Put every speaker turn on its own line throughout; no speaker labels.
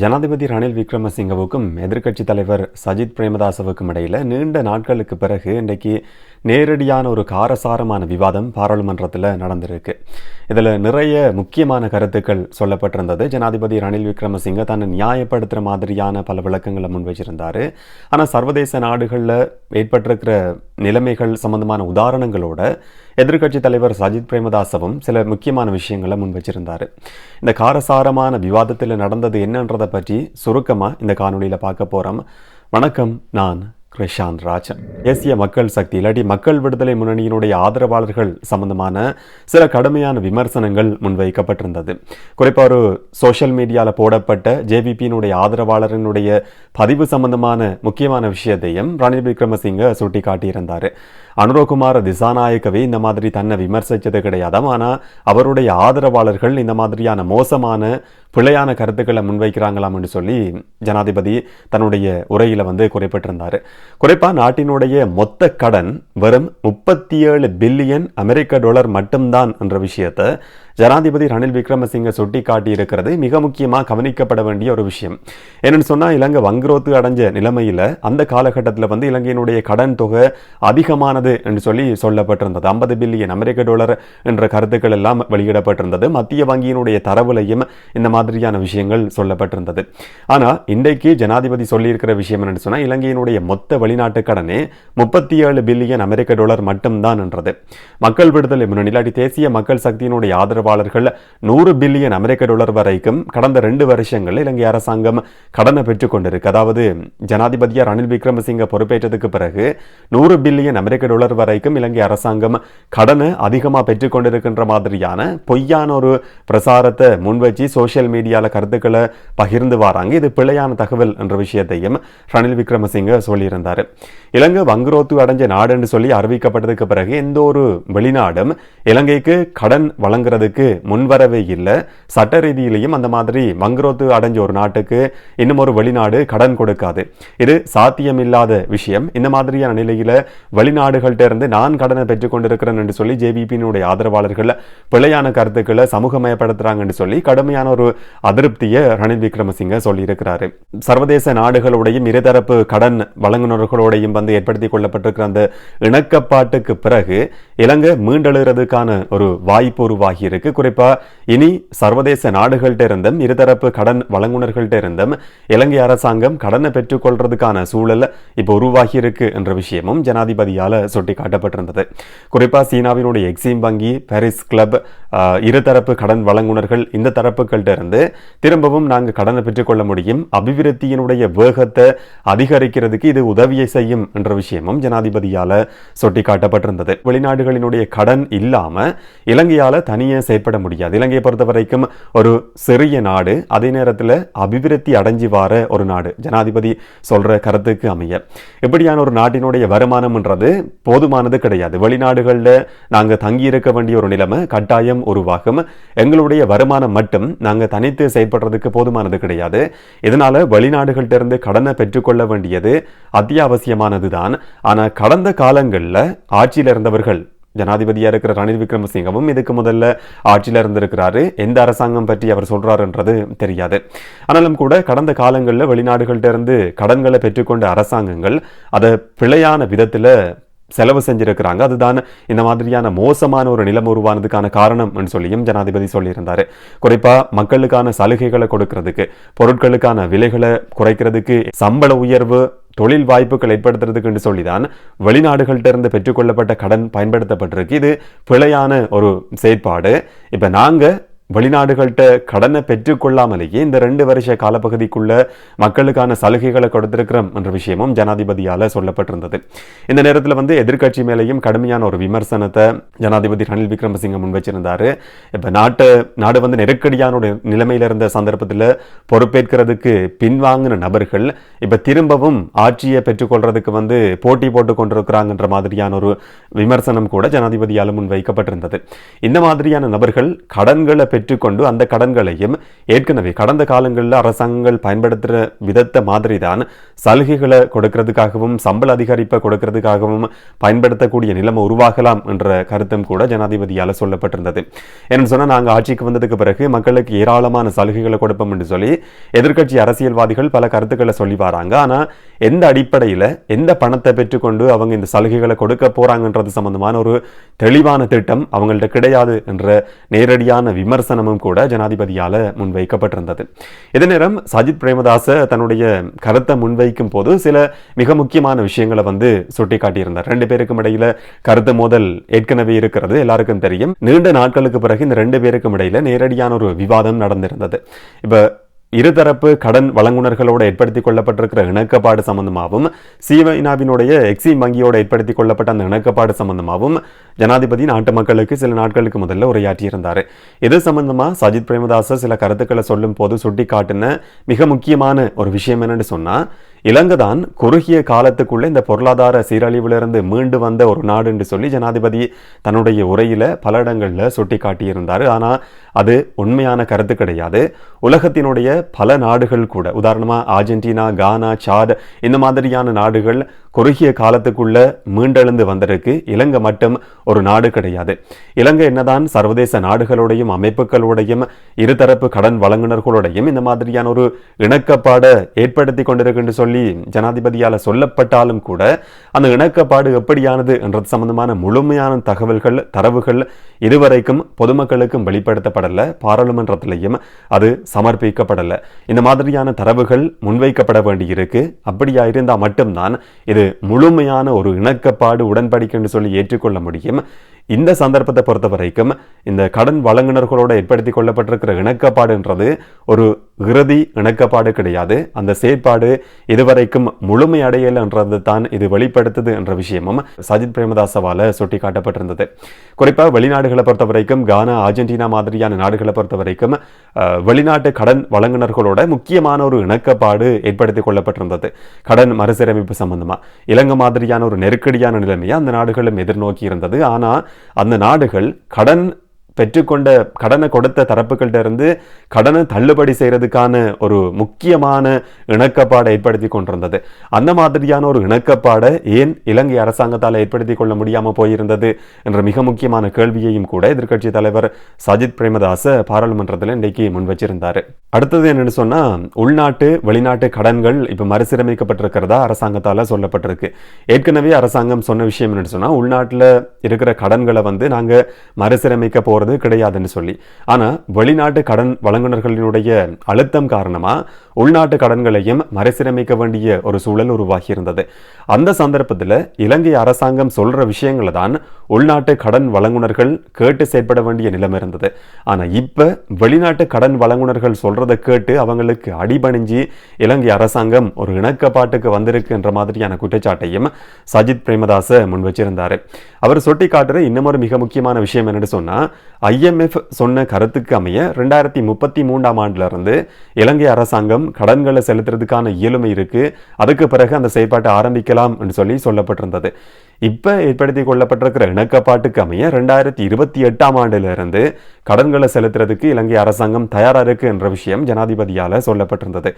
ஜனாதிபதி ரணில் விக்ரமசிங்கவுக்கும் எதிர்க்கட்சி தலைவர் சஜித் பிரேமதாசவுக்கும் இடையில நீண்ட நாட்களுக்கு பிறகு இன்றைக்கு நேரடியான ஒரு காரசாரமான விவாதம் பாராளுமன்றத்தில் நடந்திருக்கு. இதில் நிறைய முக்கியமான கருத்துக்கள் சொல்லப்பட்டிருந்தது. ஜனாதிபதி ரணில் விக்ரமசிங்க தன்னை நியாயப்படுத்துகிற மாதிரியான பல விளக்கங்களை முன்வைச்சிருந்தார். ஆனால் சர்வதேச நாடுகளில் ஏற்பட்டிருக்கிற நிலைமைகள் சம்பந்தமான உதாரணங்களோட எதிர்க்கட்சி தலைவர் சஜித் பிரேமதாசவும் சில முக்கியமான விஷயங்களை முன் வச்சிருந்தாரு இந்த காரசாரமான விவாதத்தில் நடந்தது என்னன்றதை பற்றி சுருக்கமாக இந்த காணொலியில் பார்க்க போகிறோம் வணக்கம் நான் கிருஷாந்த் ராஜன் தேசிய மக்கள் சக்தி இல்லாட்டி மக்கள் விடுதலை முன்னணியினுடைய ஆதரவாளர்கள் சம்பந்தமான சில கடுமையான விமர்சனங்கள் முன்வைக்கப்பட்டிருந்தது. குறிப்பாக ஒரு சோஷியல் மீடியாவில் போடப்பட்ட ஜேவிபியினுடைய ஆதரவாளரினுடைய பதிவு சம்பந்தமான முக்கியமான விஷயத்தையும் ரணில் விக்ரமசிங்க சுட்டி காட்டியிருந்தார் அனுரகுமார திசாநாயக்கவே இந்த மாதிரி தன்னை விமர்சித்தது கிடையாதாம். ஆனால் அவருடைய ஆதரவாளர்கள் இந்த மாதிரியான மோசமான பிழையான கருத்துக்களை முன்வைக்கிறாங்களாம் என்று சொல்லி ஜனாதிபதி தன்னுடைய உரையில் வந்து குறிப்பிட்டிருந்தார். குறிப்பாக நாட்டினுடைய மொத்த கடன் வெறும் முப்பத்தி ஏழு பில்லியன் அமெரிக்க டாலர் மட்டும்தான் என்ற விஷயத்தை ஜனாதிபதி ரணில் விக்ரமசிங்க சுட்டிக்காட்டியிருக்கிறது மிக முக்கியமாக கவனிக்கப்பட வேண்டிய ஒரு விஷயம். என்னன்னு சொன்னால் இலங்கை வங்குரோத்து அடைஞ்ச நிலைமையில் அந்த காலகட்டத்தில் வந்து இலங்கையினுடைய கடன் தொகை அதிகமானது என்று சொல்லி சொல்லப்பட்டிருந்தது. ஐம்பது பில்லியன் அமெரிக்க டாலர் என்ற கருத்துக்கள் எல்லாம் வெளியிடப்பட்டிருந்தது. மத்திய வங்கியினுடைய தரவுலையும் இந்த மாதிரியான விஷயங்கள் சொல்லப்பட்டிருந்தது. ஆனால் இன்றைக்கு ஜனாதிபதி சொல்லியிருக்கிற விஷயம் என்னன்னு சொன்னால் இலங்கையினுடைய மொத்த வெளிநாட்டு கடனே முப்பத்தி ஏழு பில்லியன் அமெரிக்க டாலர் மட்டும்தான் என்றது. மக்கள் விடுதலை முன்னணி இல்லாட்டி தேசிய மக்கள் சக்தியினுடைய ஆதரவாளர்கள் நூறு பில்லியன் அமெரிக்க டாலர் வரைக்கும் கடந்த ரெண்டு வருஷங்கள் இலங்கை அரசாங்கம் கடனை பெற்றுக் கொண்டிருக்கு. அதாவது ஜனாதிபதியார் ரணில் விக்ரமசிங்க பொறுப்பேற்றதுக்கு பிறகு நூறு பில்லியன் அமெரிக்க டாலர் வரைக்கும் இலங்கை அரசாங்கம் கடனை அதிகமாக பெற்றுக் கொண்டிருக்கின்ற மாதிரியான பொய்யான ஒரு பிரசாரத்தை முன்வச்சு சோசியல் மீடியாவில் கருத்துக்களை பகிர்ந்து வராங்க. இது பிழையான தகவல் என்ற விஷயத்தையும் ரணில் விக்ரமசிங்க சொல்லியிருந்தார். இலங்கை வங்குரோத்து அடைஞ்ச நாடு என்று சொல்லி அறிவிக்கப்பட்டதுக்கு பிறகு எந்த ஒரு வெளிநாடும் இலங்கைக்கு கடன் வழங்குறதுக்கு நாடுகளுக்கு முன்வரவே இல்லை. சட்ட ரீதியிலையும் அந்த மாதிரி வங்குரோத்து அடைஞ்ச ஒரு நாட்டுக்கு இன்னும் ஒரு வெளிநாடு கடன் கொடுக்காது. இது சாத்தியமில்லாத விஷயம். இந்த மாதிரியான நிலையில் வெளிநாடுகள்கிட்ட இருந்து நான் கடனை பெற்றுக்கொண்டிருக்கிறேன் என்று சொல்லி ஜேபிபியினுடைய ஆதரவாளர்கள் பிழையான கருத்துக்களை சமூகமயப்படுத்துறாங்கன்னு சொல்லி கடுமையான ஒரு அதிருப்தியை ரணில் விக்ரமசிங்க சொல்லியிருக்கிறாரு. சர்வதேச நாடுகளுடையும் இருதரப்பு கடன் வழங்குனர்களோடையும் வந்து ஏற்படுத்தி கொள்ளப்பட்டிருக்கிற அந்த இணக்கப்பாட்டுக்கு பிறகு இலங்கை மீண்டெழுறதுக்கான ஒரு வாய்ப்பு உருவாகி இருக்கு. குறிப்பா இனி சர்வதேச நாடுகள்கிட்ட இருந்தும் இருதரப்பு கடன் வழங்குனர்கள்ட்ட இருந்தும் இலங்கை அரசாங்கம் கடனை பெற்றுக்கொள்றதுக்கான சூழல் இப்போ உருவாகி இருக்கு என்ற விஷயமும் ஜனாதிபதியால சுட்டி காட்டப்பட்டிருந்தது குறிப்பா சீனாவினுடைய எக்ஸிம் வங்கி பாரிஸ் கிளப் இருதரப்பு கடன் வழங்குனர்கள் இந்த தரப்புகள்கிட்ட இருந்து திரும்பவும் நாங்கள் கடனை பெற்றுக்கொள்ள முடியும். அபிவிருத்தியினுடைய வேகத்தை அதிகரிக்கிறதுக்கு இது உதவியை செய்யும் என்ற விஷயமும் ஜனாதிபதியால் சுட்டி காட்டப்பட்டிருந்தது வெளிநாடுகளினுடைய கடன் இல்லாமல் இலங்கையால் தனியே செயற்பட முடியாது. இலங்கையை பொறுத்த வரைக்கும் ஒரு சிறிய நாடு அதே நேரத்தில் அபிவிருத்தி அடைஞ்சி வார ஒரு நாடு. ஜனாதிபதி சொல்ற கருத்துக்கு அமைய. இப்படியான ஒரு நாட்டினுடைய வருமானம்ன்றது போதுமானது கிடையாது. வெளிநாடுகளில் நாங்கள் தங்கி இருக்க வேண்டிய ஒரு நிலைமை கட்டாயம் உருவாகும். எங்களுடைய வருமானம் மட்டும் நாங்கள் தனித்து செயல்படுறதுக்கு போதுமானது கிடையாது. இதனால் வெளிநாடுகள்ட்ட கடனை பெற்றுக்கொள்ள வேண்டியது அத்தியாவசியமானது தான் ஆனால் கடந்த காலங்களில் ஆட்சியில் இருந்தவர்கள் ஜனாதிபதியாக இருக்கிற ரணில் விக்ரமசிங்கவும் இதுக்கு முதல்ல ஆட்சியில் இருந்திருக்கிறாரு. எந்த அரசாங்கம் பற்றி அவர் சொல்கிறாருன்றது தெரியாது. ஆனாலும் கூட கடந்த காலங்களில் வெளிநாடுகள்ட்ட இருந்து கடன்களை பெற்றுக்கொண்ட அரசாங்கங்கள் அதை பிழையான விதத்தில் செலவு செஞ்சிருக்கிறாங்க. அதுதான் இந்த மாதிரியான மோசமான ஒரு நிலம் உருவானதுக்கான காரணம் சொல்லியும் ஜனாதிபதி சொல்லியிருந்தாரு. குறிப்பாக மக்களுக்கான சலுகைகளை கொடுக்கறதுக்கு பொருட்களுக்கான விலைகளை குறைக்கிறதுக்கு சம்பள உயர்வு தொழில் வாய்ப்புகள் ஏற்படுத்துறதுக்குன்னு சொல்லிதான் வெளிநாடுகள்கிட்ட இருந்து பெற்றுக்கொள்ளப்பட்ட கடன் பயன்படுத்தப்பட்டிருக்கு. இது பிழையான ஒரு செயற்பாடு. இப்போ நாங்கள் வெளிநாடுகள்கிட்ட கடனை பெற்றுக்கொள்ளாமலேயே இந்த ரெண்டு வருஷ காலப்பகுதிக்குள்ள மக்களுக்கான சலுகைகளை கொடுத்திருக்கிறோம் என்ற விஷயமும் ஜனாதிபதியால் சொல்லப்பட்டிருந்தது. இந்த நேரத்தில் வந்து எதிர்க்கட்சி மேலேயும் கடுமையான ஒரு விமர்சனத்தை ஜனாதிபதி ரணில் விக்ரமசிங்க முன் வச்சிருந்தார் இப்போ நாட்டு நாடு வந்து நெருக்கடியான ஒரு நிலைமையில இருந்த சந்தர்ப்பத்தில் பொறுப்பேற்கிறதுக்கு பின்வாங்கின நபர்கள் இப்போ திரும்பவும் ஆட்சியை பெற்றுக்கொள்றதுக்கு வந்து போட்டி போட்டு கொண்டிருக்கிறாங்கன்ற மாதிரியான ஒரு விமர்சனம் கூட ஜனாதிபதியால் முன் வைக்கப்பட்டிருந்தது இந்த மாதிரியான நபர்கள் கடன்களை பெற்றுக்கொண்டு அந்த கடன்களையும் ஏற்கனவே கடந்த காலங்களில் அரசாங்கங்கள் பயன்படுத்துகிற விதத்தை மாதிரி தான் சலுகைகளை கொடுக்கறதுக்காகவும் சம்பள அதிகரிப்பை கொடுக்கறதுக்காகவும் பயன்படுத்தக்கூடிய நிலைமை உருவாகலாம் என்ற கருத்தும் கூட ஜனாதிபதியால் சொல்லப்பட்டிருந்தது. என்னன்னு சொன்னால் நாங்கள் ஆட்சிக்கு வந்ததுக்கு பிறகு மக்களுக்கு ஏராளமான சலுகைகளை கொடுப்போம் என்று சொல்லி எதிர்க்கட்சி அரசியல்வாதிகள் பல கருத்துக்களை சொல்லி வராங்க. ஆனால் எந்த அடிப்படையில் எந்த பணத்தை பெற்றுக்கொண்டு அவங்க இந்த சலுகைகளை கொடுக்க போகிறாங்கன்றது சம்பந்தமான ஒரு தெளிவான திட்டம் அவங்கள்ட்ட கிடையாது என்ற நேரடியான விமர்சனமும் கூட ஜனாதிபதியால் முன்வைக்கப்பட்டிருந்தது. இதே நேரம் சஜித் பிரேமதாச தன்னுடைய கருத்தை முன்வைக்கும் போது சில மிக முக்கியமான விஷயங்களை வந்து சுட்டிக்காட்டியிருந்தார். ரெண்டு பேருக்கும் இடையில கருத்து மோதல் ஏற்கனவே இருக்கிறது எல்லாருக்கும் தெரியும். நீண்ட நாட்களுக்கு பிறகு இந்த ரெண்டு பேருக்கும் இடையில நேரடியான ஒரு விவாதம் நடந்திருந்தது. இப்போ இருதரப்பு கடன் வழங்குனர்களோடு ஏற்படுத்திக் கொள்ளப்பட்டிருக்கிற இணக்கப்பாடு சம்பந்தமாகவும் சீவனாவினுடைய எக்ஸிம் வங்கியோடு ஏற்படுத்திக் கொள்ளப்பட்ட அந்த இணக்கப்பாடு சம்பந்தமாகவும் ஜனாதிபதி நாட்டு மக்களுக்கு சில நாட்களுக்கு முதல்ல உரையாற்றியிருந்தார். இது சம்பந்தமா சஜித் பிரேமதாச சில கருத்துக்களை சொல்லும் போது சுட்டி காட்டின மிக முக்கியமான ஒரு விஷயம் என்னன்னு சொன்னா இலங்கை தான் குறுகிய காலத்துக்குள்ள இந்த பொருளாதார சீரழிவிலிருந்து மீண்டு வந்த ஒரு நாடு என்று சொல்லி ஜனாதிபதி தன்னுடைய உரையில பல இடங்கள்ல சுட்டி காட்டியிருந்தார் ஆனா அது உண்மையான கருத்து கிடையாது. உலகத்தினுடைய பல நாடுகள் கூட உதாரணமா அர்ஜென்டினா கானா சாட் இந்த மாதிரியான நாடுகள் குறுகிய காலத்துக்குள்ள மீண்டெழுந்து வந்திருக்கு. இலங்கை மட்டும் ஒரு நாடு கிடையாது. இலங்கை என்னதான் சர்வதேச நாடுகளுடையும் அமைப்புகளுடையும் இருதரப்பு கடன் வழங்குனர்களுடையும் இந்த மாதிரியான ஒரு இணக்கப்பாடை ஏற்படுத்தி கொண்டிருக்குன்னு சொல்லி ஜனாதிபதியால் சொல்லப்பட்டாலும் கூட அந்த இணக்கப்பாடு எப்படியானது என்றது சம்பந்தமான முழுமையான தகவல்கள் தரவுகள் இதுவரைக்கும் பொதுமக்களுக்கும் வெளிப்படுத்தப்படல. பாராளுமன்றத்திலையும் அது சமர்ப்பிக்கப்படல. இந்த மாதிரியான தரவுகள் முன்வைக்கப்பட வேண்டியிருக்கு. அப்படியா இருந்தா மட்டும்தான் இது முழுமையான ஒரு இணக்கப்பாடு உடன்படிக்கைன்னு சொல்லி ஏற்றுக்கொள்ள முடியும். இந்த சந்தர்ப்பத்தை பொறுத்த வரைக்கும் இந்த கடன் வழங்குனர்களோட ஏற்படுத்தி கொள்ளப்பட்டிருக்கிற இணக்கப்பாடுன்றது ஒரு இறுதி இணக்கப்பாடு கிடையாது. அந்த செயற்பாடு இதுவரைக்கும் முழுமை என்றது தான் இது வெளிப்படுத்துது என்ற விஷயமும் சஜித் பிரேமதாசவால சுட்டி காட்டப்பட்டிருந்தது குறிப்பாக வெளிநாடுகளை பொறுத்த வரைக்கும் கானா அர்ஜென்டினா மாதிரியான நாடுகளை பொறுத்த வரைக்கும் வெளிநாட்டு கடன் வழங்குனர்களோட முக்கியமான ஒரு இணக்கப்பாடு ஏற்படுத்தி கொள்ளப்பட்டிருந்தது. கடன் மறுசீரமைப்பு சம்பந்தமா. இலங்கை மாதிரியான ஒரு நெருக்கடியான நிலைமையை அந்த நாடுகளும் எதிர்நோக்கி இருந்தது ஆனால் அந்த நாடுகள் கடன் பெற்றுக்கொண்ட கடனை கொடுத்த தரப்புகள்கிட்ட இருந்து கடனை தள்ளுபடி செய்கிறதுக்கான ஒரு முக்கியமான இணக்கப்பாடை ஏற்படுத்தி கொண்டிருந்தது. அந்த மாதிரியான ஒரு இணக்கப்பாடை ஏன் இலங்கை அரசாங்கத்தால் ஏற்படுத்தி கொள்ள முடியாமல் போயிருந்தது என்ற மிக முக்கியமான கேள்வியையும் கூட எதிர்க்கட்சி தலைவர் சஜித் பிரேமதாச பாராளுமன்றத்தில் இன்றைக்கு முன் வச்சிருந்தார். அடுத்தது என்னென்னு சொன்னால் உள்நாட்டு வெளிநாட்டு கடன்கள் இப்போ மறுசீரமைக்கப்பட்டிருக்கிறதா அரசாங்கத்தால் சொல்லப்பட்டிருக்கு. ஏற்கனவே அரசாங்கம் சொன்ன விஷயம் என்னென்னு சொன்னால் உள்நாட்டில் இருக்கிற கடன்களை வந்து நாங்கள் மறுசீரமைக்க போகிறது கிடையாதுன்னு சொல்லி. ஆனா வெளிநாட்டு கடன் வழங்குனர்களினுடைய அழுத்தம் காரணமா உள்நாட்டு கடன்களையும் மறுசீரமைக்க வேண்டிய ஒரு சூழல் உருவாகியிருந்தது. அந்த சந்தர்ப்பத்தில் இலங்கை அரசாங்கம் சொல்ற விஷயங்களை தான் உள்நாட்டு கடன் வழங்குனர்கள் கேட்டு செயற்பட வேண்டிய நிலைமை இருந்தது. ஆனால் இப்போ வெளிநாட்டு கடன் வழங்குனர்கள் சொல்றதை கேட்டு அவங்களுக்கு அடிபணிஞ்சு இலங்கை அரசாங்கம் ஒரு இணக்கப்பாட்டுக்கு வந்திருக்குன்ற மாதிரியான குற்றச்சாட்டையும் சஜித் பிரேமதாச முன் வச்சிருந்தார். அவர் சுட்டி காட்டுற இன்னமொரு மிக முக்கியமான விஷயம் என்னன்னு சொன்னால் ஐஎம்எஃப் சொன்ன கருத்துக்கு அமைய ரெண்டாயிரத்தி முப்பத்தி மூன்றாம் ஆண்டுல இருந்து இலங்கை அரசாங்கம் கடன்களை செலுத்துறதுக்கான இயலுமை இருக்கு. அதுக்கு பிறகு அந்த செயற்பாட்டை ஆரம்பிக்கலாம் என்று சொல்லி சொல்லப்பட்டிருந்தது. இப்போ ஏற்படுத்தி கொள்ளப்பட்டிருக்கிற இணக்கப்பாட்டுக்கு அமைய ரெண்டாயிரத்தி இருபத்தி எட்டாம் ஆண்டிலிருந்து கடன்களை செலுத்துறதுக்கு இலங்கை அரசாங்கம் தயாராக இருக்கு என்ற விஷயம் ஜனாதிபதியால் சொல்லப்பட்டிருந்தது.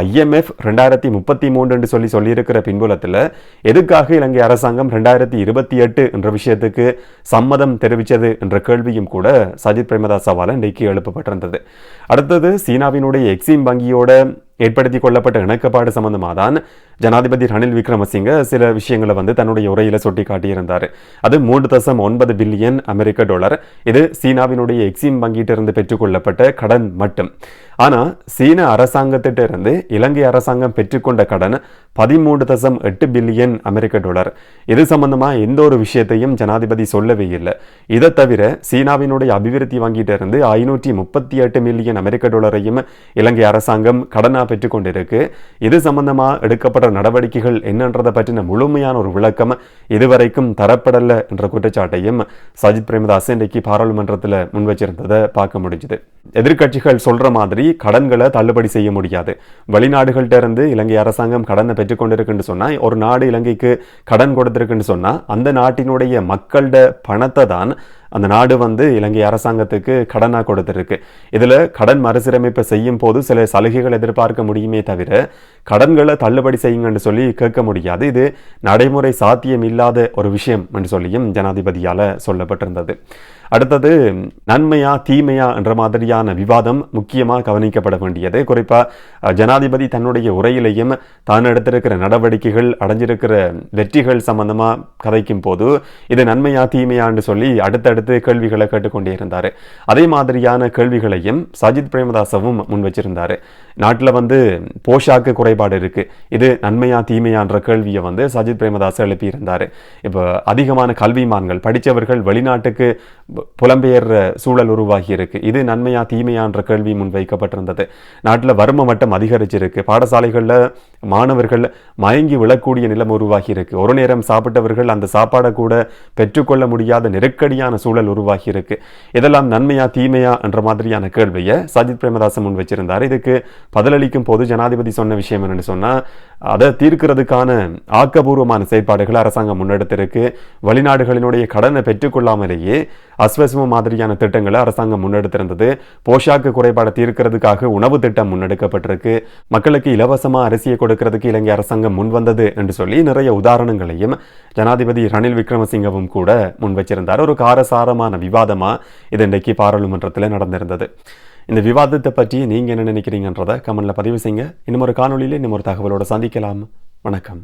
ஐஎம்எஃப் ரெண்டாயிரத்தி முப்பத்தி மூன்று என்று சொல்லி சொல்லியிருக்கிற பின்புலத்தில் எதுக்காக இலங்கை அரசாங்கம் ரெண்டாயிரத்தி இருபத்தி எட்டு என்ற விஷயத்துக்கு சம்மதம் தெரிவித்தது என்ற கேள்வியும் கூட சஜித் பிரேமதாசாவால் இன்றைக்கு எழுப்பப்பட்டிருந்தது. அடுத்தது சீனாவினுடைய எக்ஸிம் வங்கியோட ஏற்படுத்தி கொள்ளப்பட்ட இணக்கப்பாடு சம்பந்தமாக தான் ஜனாதிபதி ரணில் விக்ரமசிங்க சில விஷயங்களை வந்து தன்னுடைய உரையில சுட்டி காட்டியிருந்தார் அது மூன்று தசம் ஒன்பது பில்லியன் அமெரிக்க டாலர். இது சீனாவினுடைய எக்ஸிம் வங்கியிட்டிருந்து பெற்றுக்கொள்ளப்பட்ட கடன் மட்டும். ஆனால் சீன அரசாங்கத்திட்டிருந்து இலங்கை அரசாங்கம் பெற்றுக்கொண்ட கடன் பதிமூன்று தசம் எட்டு பில்லியன் அமெரிக்க டாலர். இது சம்பந்தமா எந்த ஒரு விஷயத்தையும் ஜனாதிபதி சொல்லவே இல்லை. இதை தவிர சீனாவினுடைய அபிவிருத்தி வங்கிட்ட இருந்து ஐநூற்றி முப்பத்தி எட்டு மில்லியன் அமெரிக்க டாலரையும் இலங்கை அரசாங்கம் பெற்றுக்கொண்டிருக்கு. இது சம்பந்தமா எடுக்கப்பட்ட நடவடிக்கைகள் என்னன்றதை பற்றின முழுமையான ஒரு விளக்கம் இதுவரைக்கும் தரப்படல என்ற குற்றச்சாட்டையும் சஜித் பிரேமதாஸ் இன்றைக்கு பாராளுமன்றத்தில் முன்வச்சிருந்ததை பார்க்க முடிஞ்சுது. எதிர்க்கட்சிகள் சொல்ற மாதிரி கடன்களை தள்ளுபடி செய்ய முடியாது. வெளிநாடுகள்கிட்ட இருந்து இலங்கை அரசாங்கம் கடனை பெற்றுக்கொண்டிருக்குன்னு சொன்னா ஒரு நாடு இலங்கைக்கு கடன் கொடுத்திருக்குன்னு சொன்னா அந்த நாட்டினுடைய மக்களோட பணத்தை தான் அந்த நாடு வந்து இலங்கை அரசாங்கத்துக்கு கடனாக கொடுத்துருக்கு. இதில் கடன் மறுசீரமைப்பு செய்யும் போது சில சலுகைகள் எதிர்பார்க்க முடியுமே தவிர கடன்களை தள்ளுபடி செய்யுங்கன்னு சொல்லி கேட்க முடியாது. இது நடைமுறை சாத்தியம் இல்லாத ஒரு விஷயம் என்று சொல்லியும் ஜனாதிபதியால் சொல்லப்பட்டிருந்தது. அடுத்தது நன்மையா தீமையா என்ற மாதிரியான விவாதம் முக்கியமாக கவனிக்கப்பட வேண்டியது. குறிப்பாக ஜனாதிபதி தன்னுடைய உரையிலையும் தான் எடுத்திருக்கிற நடவடிக்கைகள் அடைஞ்சிருக்கிற வெற்றிகள் சம்பந்தமாக கதைக்கும் போது இது நன்மையா தீமையான்னு சொல்லி அடுத்தடுத்து கேள்விகளை கேட்டுக்கொண்டே இருந்தார். அதே மாதிரியான கேள்விகளையும் சஜித் பிரேமதாசவும் முன் வச்சிருந்தார். நாட்டில் வந்து போஷாக்கு குறைபாடு இருக்குது இது நன்மையா தீமையான்ற கேள்வியை வந்து சஜித் பிரேமதாஸ் எழுப்பியிருந்தார். இப்போ அதிகமான கல்விமான்கள் படித்தவர்கள் வெளிநாட்டுக்கு புலம்பெயர் சூழல் உருவாகி இருக்கு இது நன்மையா தீமையான்ற கேள்வி முன்வைக்கப்பட்டிருந்தது நாட்டில் வறுமை மட்டம் அதிகரிச்சிருக்கு. பாடசாலைகளில் மாணவர்கள் மயங்கி விழக்கூடிய நிலம் உருவாகி இருக்கு ஒரு நேரம் சாப்பிட்டவர்கள் அந்த சாப்பாடை கூட பெற்றுக்கொள்ள முடியாத நெருக்கடியான சூழல் உருவாகி இருக்கு இதெல்லாம் நன்மையா தீமையா என்ற மாதிரியான கேள்வியை சஜித் பிரேமதாசன் முன் வச்சிருந்தார். இதுக்கு பதிலளிக்கும் போது ஜனாதிபதி சொன்ன விஷயம் என்னன்னு சொன்னா அதை தீர்க்கிறதுக்கான ஆக்கபூர்வமான செயற்பாடுகளை அரசாங்கம் முன்னெடுத்திருக்கு. வெளிநாடுகளினுடைய கடனை பெற்றுக்கொள்ளாமலேயே அஸ்வசம மாதிரியான திட்டங்களை அரசாங்கம் முன்னெடுத்திருந்தது. போஷாக்கு குறைபாடு தீர்க்கிறதுக்காக உணவு திட்டம் முன்னெடுக்கப்பட்டிருக்கு. மக்களுக்கு இலவசமாக அரிசியை கொடுக்கிறதுக்கு இலங்கை அரசாங்கம் முன் வந்தது என்று சொல்லி நிறைய உதாரணங்களையும் ஜனாதிபதி ரணில் விக்ரமசிங்கவும் கூட முன்வச்சிருந்தார் ஒரு காரசாரமான விவாதமாக இது இன்றைக்கு பாராளுமன்றத்தில் நடந்திருந்தது. இந்த விவாதத்தை பற்றி நீங்கள் என்ன நினைக்கிறீங்கன்றதை கமெண்டில் பதிவு செய்யுங்க. இன்னும் ஒரு காணொலியில் இன்னும் ஒரு தகவலோடு சந்திக்கலாம். வணக்கம்.